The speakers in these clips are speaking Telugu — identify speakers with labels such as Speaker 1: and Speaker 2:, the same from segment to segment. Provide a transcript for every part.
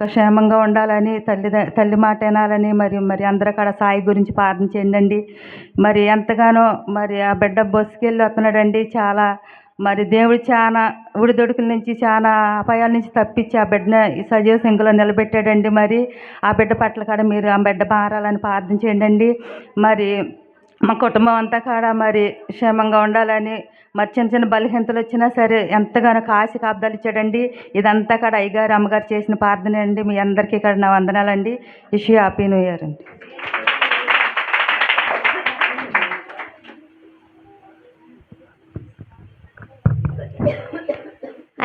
Speaker 1: క్షేమంగా ఉండాలని తల్లి తల్లి మాట వినాలని మరి మరి అందరూ అక్కడ సాయి గురించి ప్రార్థన చేయండి మరి ఎంతగానో మరి ఆ బిడ్డ బస్సుకెళ్ళి వస్తున్నాడండి. చాలా మరి దేవుడు చాలా ఉడిదొడుకుల నుంచి చాలా అపాయాల నుంచి తప్పించి ఆ బిడ్డను సజీవ సింగులో నిలబెట్టాడండి మరి. ఆ బిడ్డ పట్ల కాడ మీరు ఆ బిడ్డ మారాలని ప్రార్థన చేయండి మరి మా కుటుంబం అంతా కాడ మరి క్షేమంగా ఉండాలని మరి చిన్న చిన్న బలహీనతలు వచ్చినా సరే ఎంతగానో కాశీ కాపుదాలు ఇచ్చాడండి. ఇదంతా కాడ అయ్యగారు అమ్మగారు చేసిన ప్రార్థన అండి. మీ అందరికీ ఇక్కడ నా వందనాలండి. ఇష్యూ హ్యాపీ న్యూ ఇయర్ అండి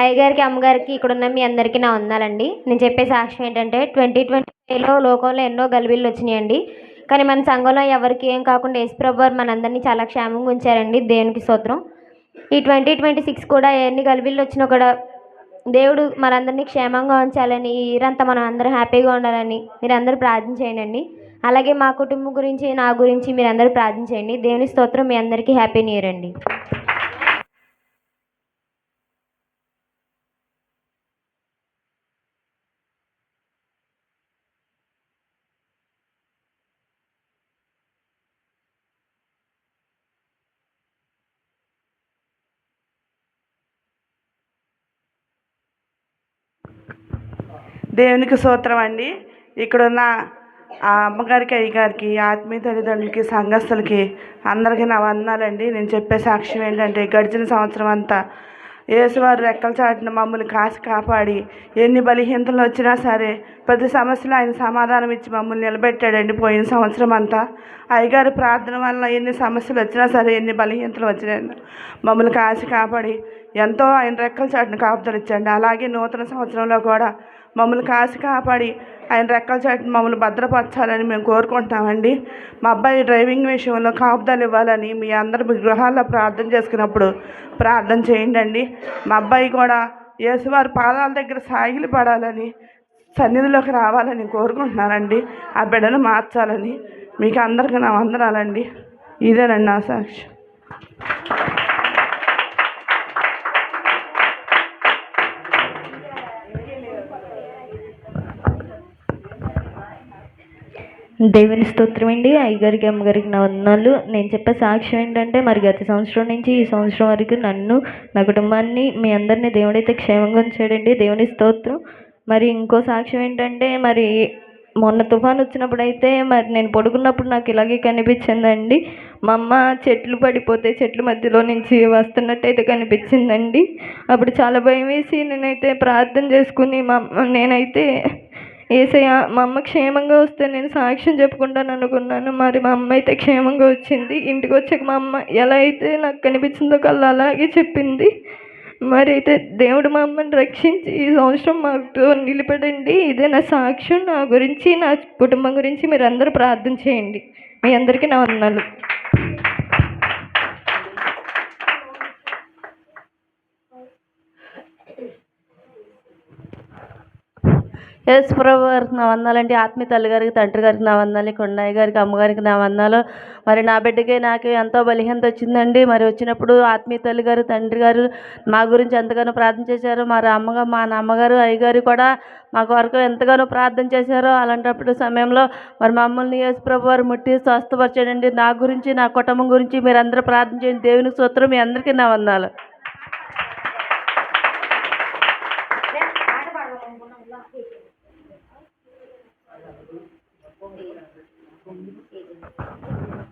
Speaker 2: అయ్యగారికి అమ్మగారికి ఇక్కడ ఉన్న మీ అందరికీ నా వందాలండి నేను చెప్పే సాక్ష్యం ఏంటంటే ట్వంటీ ట్వంటీలో లోకంలో ఎన్నో గలిబిళ్ళు వచ్చినాయండి. కానీ మన సంఘంలో ఎవరికి ఏం కాకుండా యేసుప్రభు వారు మనందరినీ చాలా క్షేమంగా ఉంచారండి. దేవునికి స్తోత్రం. ఈ ట్వంటీ ట్వంటీ సిక్స్ కూడా ఎన్ని గలిబిళ్ళు వచ్చినా కూడా దేవుడు మనందరినీ క్షేమంగా ఉంచాలని ఈ ఇయర్ అంతా మనం అందరం హ్యాపీగా ఉండాలని మీరందరూ ప్రార్థన చేయండి. అలాగే మా కుటుంబం గురించి నా గురించి మీరందరూ ప్రార్థన చేయండి. దేవుని స్తోత్రం మీ అందరికీ హ్యాపీ న్యూ ఇయర్ అండి.
Speaker 3: దేవునికి సూత్రం అండి. ఇక్కడున్న ఆ అమ్మగారికి అయ్యగారికి ఆత్మీయ తల్లిదండ్రులకి సంఘస్థులకి అందరికీ నా వందనాలండి. నేను చెప్పే సాక్ష్యం ఏంటంటే గడిచిన సంవత్సరం అంతా యేసువారు రెక్కల చాటిన మమ్మల్ని కాసి కాపాడి ఎన్ని బలహీనతలు వచ్చినా సరే ప్రతి సమస్యలో ఆయన సమాధానం ఇచ్చి మమ్మల్ని నిలబెట్టాడండి పోయిన సంవత్సరం అంతా. అయ్యగారి ప్రార్థన వలన ఎన్ని సమస్యలు వచ్చినా సరే ఎన్ని బలహీనతలు వచ్చినా మమ్మల్ని కాసి కాపాడి ఎంతో ఆయన రెక్కల చాటును కాపుదలిచ్చండి అలాగే నూతన సంవత్సరంలో కూడా మమ్మల్ని కాసి కాపాడి ఆయన రెక్కల చాటును మమ్మల్ని భద్రపరచాలని మేము కోరుకుంటున్నామండి. మా అబ్బాయి డ్రైవింగ్ విషయంలో కాపుదలు ఇవ్వాలని మీ అందరు మీ గృహాల్లో ప్రార్థన చేసుకున్నప్పుడు ప్రార్థన చేయండి అండి మా అబ్బాయి కూడా యేసువారి పాదాల దగ్గర సాగిలి పడాలని సన్నిధిలోకి రావాలని కోరుకుంటున్నానండి ఆ బిడ్డను మార్చాలని మీకు అందరికీ నా వందనాలండి. ఇదేనండి నా సాక్ష్యం
Speaker 4: దేవుని స్తోత్రం అండి. అయ్యగారికి అమ్మగారికి నా వందనాలు. నేను చెప్పే సాక్ష్యం ఏంటంటే మరి గత సంవత్సరం నుంచి ఈ సంవత్సరం వరకు నన్ను నా కుటుంబాన్ని మీ అందరినీ దేవుడైతే క్షేమంగా ఉంచాడండి. దేవుని స్తోత్రం. మరి ఇంకో సాక్ష్యం ఏంటంటే మరి మొన్న తుఫాన్ వచ్చినప్పుడు అయితే మరి నేను పడుకున్నప్పుడు నాకు ఇలాగే కనిపించిందండి. మా అమ్మ చెట్లు పడిపోతే చెట్ల మధ్యలో నుంచి వస్తున్నట్టయితే కనిపించిందండి. అప్పుడు చాలా భయం వేసి నేనైతే ప్రార్థన చేసుకుని మా నేనైతే ఏసయ్య మా అమ్మ క్షేమంగా వస్తే నేను సాక్ష్యం చెప్పుకుంటాను అనుకున్నాను. మరి మా అమ్మ అయితే క్షేమంగా వచ్చింది. ఇంటికి వచ్చాక మా అమ్మ ఎలా అయితే నాకు కనిపించిందో కల్లా అలాగే చెప్పింది. మరి అయితే దేవుడు మా అమ్మని రక్షించి ఈ సంవత్సరం మాకు నిలబడండి. ఇదే నా సాక్ష్యం. నా గురించి నా కుటుంబం గురించి మీరు అందరూ ప్రార్థన చేయండి. మీ అందరికీ నా వందనాలు.
Speaker 5: యేసుప్రభు గారికి నా వందాలండి ఆత్మీయ తల్లి గారికి తండ్రి గారికి నా వందాలి కొండాయి గారికి అమ్మగారికి నా వందాలు. మరి నా బిడ్డకే నాకు ఎంతో బలిహీనత వచ్చిందండి. మరి వచ్చినప్పుడు ఆత్మీయ తల్లి గారు తండ్రి గారు మా గురించి ఎంతగానో ప్రార్థన చేశారు. మరి అమ్మగారు మా నాన్నగారు అయ్యగారు కూడా మా కొరకు ఎంతగానో ప్రార్థన చేశారో. అలాంటప్పుడు సమయంలో మరి మమ్మల్ని యేసు ప్రభు వారు ముట్టి స్వస్థపరచాడండి. నా గురించి నా కుటుంబం గురించి మీరందరూ ప్రార్థన చేయండి. దేవునికి సూత్రం మీ అందరికీ నా వందాలు. Thank you.